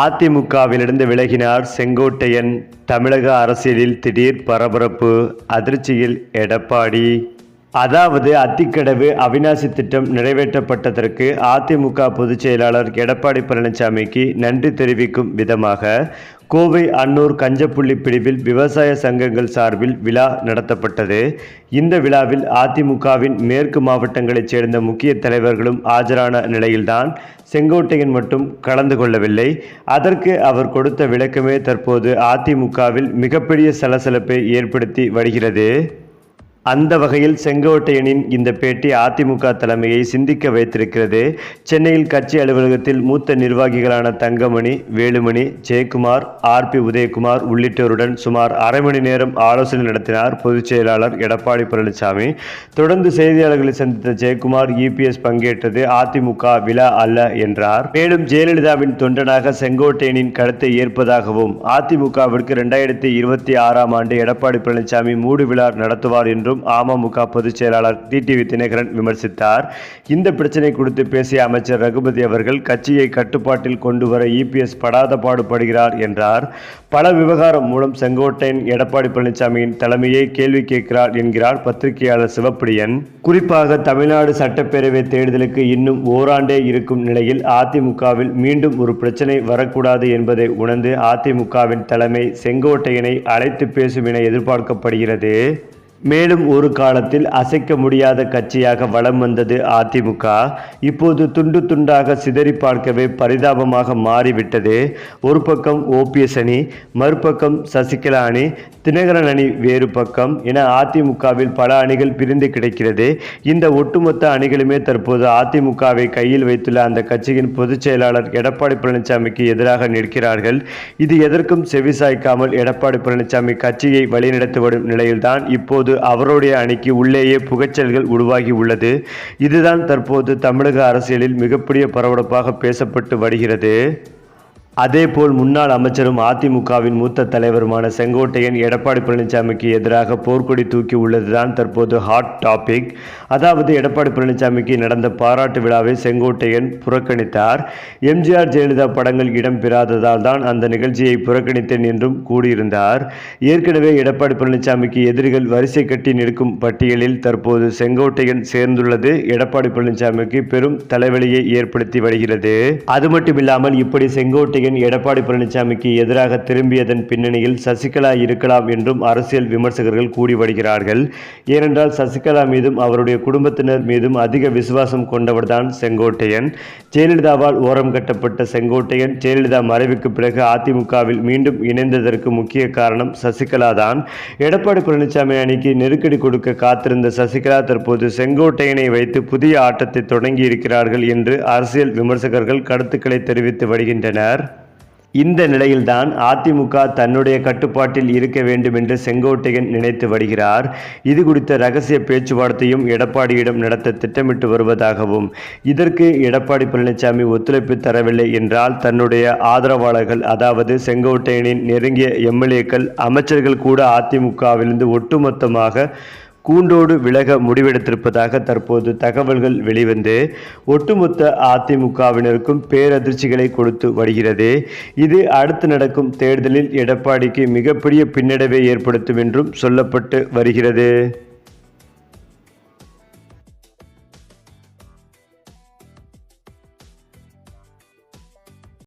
அதிமுகவிலிருந்து விலகினார் செங்கோட்டையன். தமிழக அரசியலில் திடீர் பரபரப்பு அதிர்ச்சியில் எடப்பாடி. அதாவது அத்திக்கடவு அவிநாசி திட்டம் நிறைவேற்றப்பட்டதற்கு அதிமுக பொதுச் செயலாளர் எடப்பாடி பழனிசாமிக்கு நன்றி தெரிவிக்கும் விதமாக கோவை அன்னூர் கஞ்சப்புள்ளி பிரிவில் விவசாய சங்கங்கள் சார்பில் விழா நடத்தப்பட்டது. இந்த விழாவில் அதிமுகவின் மேற்கு மாவட்டங்களைச் சேர்ந்த முக்கிய தலைவர்களும் ஆஜரான நிலையில்தான் செங்கோட்டையன் மட்டும் கலந்து கொள்ளவில்லை. அதற்கு அவர் கொடுத்த விளக்கமே தற்போது அதிமுகவில் மிகப்பெரிய சலசலப்பை ஏற்படுத்தி வருகிறது. அந்த வகையில் செங்கோட்டையனின் இந்த பேட்டி அதிமுக தலைமையை சிந்திக்க வைத்திருக்கிறது. சென்னையில் கட்சி அலுவலகத்தில் மூத்த நிர்வாகிகளான தங்கமணி வேலுமணி ஜெயக்குமார் ஆர் பி உதயகுமார் உள்ளிட்டோருடன் சுமார் அரை மணி நேரம் ஆலோசனை நடத்தினார் பொதுச் செயலாளர் எடப்பாடி பழனிசாமி. தொடர்ந்து செய்தியாளர்களை சந்தித்த ஜெயக்குமார் இபிஎஸ் பங்கேற்றது அதிமுக விழா அல்ல என்றார். மேலும் ஜெயலலிதாவின் தொண்டனாக செங்கோட்டையனின் கருத்தை ஏற்பதாகவும் அதிமுகவிற்கு இரண்டாயிரத்தி இருபத்தி ஆறாம் ஆண்டு எடப்பாடி பழனிசாமி மூடு விழா நடத்துவார் என்றும் அமமுக பொதுச் செயலாளர் டிடிவி தினகரன் விமர்சித்தார். இந்த பிரச்சனை குறித்து பேசிய அமைச்சர் ரகுபதி அவர்கள் கட்சியை கட்டுப்பாட்டில் கொண்டு வர இபிஎஸ் படாத பாடுபடுகிறார் என்றார். பல விவகாரம் மூலம் செங்கோட்டையன் எடப்பாடி பழனிசாமியின் தலைமையை கேள்வி கேட்கிறார் என்கிறார் பத்திரிகையாளர் சிவப்பிடியன் குறிப்பாக தமிழ்நாடு சட்டப்பேரவை தேர்தலுக்கு இன்னும் ஓராண்டே இருக்கும் நிலையில் அதிமுகவில் மீண்டும் ஒரு பிரச்சனை வரக்கூடாது என்பதை உணர்ந்து அதிமுகவின் தலைமை செங்கோட்டையனை அழைத்து பேசும் என எதிர்பார்க்கப்படுகிறது. மேலும் ஒரு காலத்தில் அசைக்க முடியாத கட்சியாக வலம் வந்தது அதிமுக. இப்போது துண்டு துண்டாக சிதறி பார்க்கவே பரிதாபமாக மாறிவிட்டது. ஒரு பக்கம் ஓபிஎஸ் அணி மறுபக்கம் சசிகலா அணி தினகரன் அணி வேறு பக்கம் என அதிமுகவில் பல அணிகள் பிரிந்து கிடைக்கிறது. இந்த ஒட்டுமொத்த அணிகளுமே தற்போது அதிமுகவை கையில் வைத்துள்ள அந்த கட்சியின் பொதுச் செயலாளர் எடப்பாடி பழனிசாமிக்கு எதிராக நிற்கிறார்கள். இது எதற்கும் செவிசாய்க்காமல் எடப்பாடி பழனிசாமி கட்சியை வழிநடத்தி வரும் நிலையில்தான் இப்போது அவருடைய அணிக்கு உள்ளேயே புகைச்சல்கள் உருவாகி உள்ளது. இதுதான் தற்போது தமிழக அரசியலில் மிகப்பெரிய பரபரப்பாக பேசப்பட்டு வருகிறது. அதேபோல் முன்னாள் அமைச்சரும் அதிமுகவின் மூத்த தலைவருமான செங்கோட்டையன் எடப்பாடி பழனிசாமிக்கு எதிராக போர்க்கொடி தூக்கி உள்ளதுதான் தற்போது ஹாட் டாபிக் அதாவது எடப்பாடி பழனிசாமிக்கு நடந்த பாராட்டு விழாவை செங்கோட்டையன் புறக்கணித்தார். எம்ஜிஆர் ஜெயலலிதா படங்கள் இடம்பெறாததால் தான் அந்த நிகழ்ச்சியை புறக்கணித்தேன் என்றும் கூறியிருந்தார். ஏற்கனவே எடப்பாடி பழனிசாமிக்கு எதிரிகள் வரிசை கட்டி நிற்கும் பட்டியலில் தற்போது செங்கோட்டையன் சேர்ந்துள்ளது. எடப்பாடி பழனிசாமிக்கு பெரும் தலைவலியை ஏற்படுத்தி வருகிறது. அது மட்டுமில்லாமல் இப்படி செங்கோட்டை விஜயன் எடப்பாடி பழனிசாமிக்கு எதிராக திரும்பியதன் பின்னணியில் சசிகலா இருக்கலாம் என்றும் அரசியல் விமர்சகர்கள் கூடி வருகிறார்கள். ஏனென்றால் சசிகலா மீதும் அவருடைய குடும்பத்தினர் மீதும் அதிக விசுவாசம் கொண்டவர்தான் செங்கோட்டையன். ஜெயலலிதாவால் ஓரம் கட்டப்பட்ட செங்கோட்டையன் ஜெயலலிதா மறைவுக்கு பிறகு அதிமுகவில் மீண்டும் இணைந்ததற்கு முக்கிய காரணம் சசிகலா தான் எடப்பாடி பழனிசாமி அணிக்கு நெருக்கடி கொடுக்க காத்திருந்த சசிகலா தற்போது செங்கோட்டையனை வைத்து புதிய ஆட்டத்தை தொடங்கி இருக்கிறார்கள் என்று அரசியல் விமர்சகர்கள் கருத்துக்களை தெரிவித்து வருகின்றனர். இந்த நிலையில்தான் அதிமுக தன்னுடைய கட்டுப்பாட்டில் இருக்க வேண்டும் என்று செங்கோட்டையன் நினைத்து வருகிறார். இது குறித்த ரகசிய பேச்சுவார்த்தையும் எடப்பாடியிடம் நடத்த திட்டமிட்டு வருவதாகவும் இதற்கு எடப்பாடி பழனிசாமி ஒத்துழைப்பு தரவில்லை என்றால் தன்னுடைய ஆதரவாளர்கள் அதாவது செங்கோட்டையனின் நெருங்கிய எம்எல்ஏக்கள் அமைச்சர்கள் கூட அதிமுகவிலிருந்து ஒட்டுமொத்தமாக கூண்டோடு விலக முடிவெடுத்திருப்பதாக தற்போது தகவல்கள் வெளிவந்து ஒட்டுமொத்த அதிமுகவினருக்கும் பேரதிர்ச்சிகளை கொடுத்து வருகிறது. இது அடுத்து நடக்கும் தேர்தலில் எடப்பாடிக்கு மிகப்பெரிய பின்னடைவை ஏற்படுத்தும் என்றும் சொல்லப்பட்டு வருகிறது.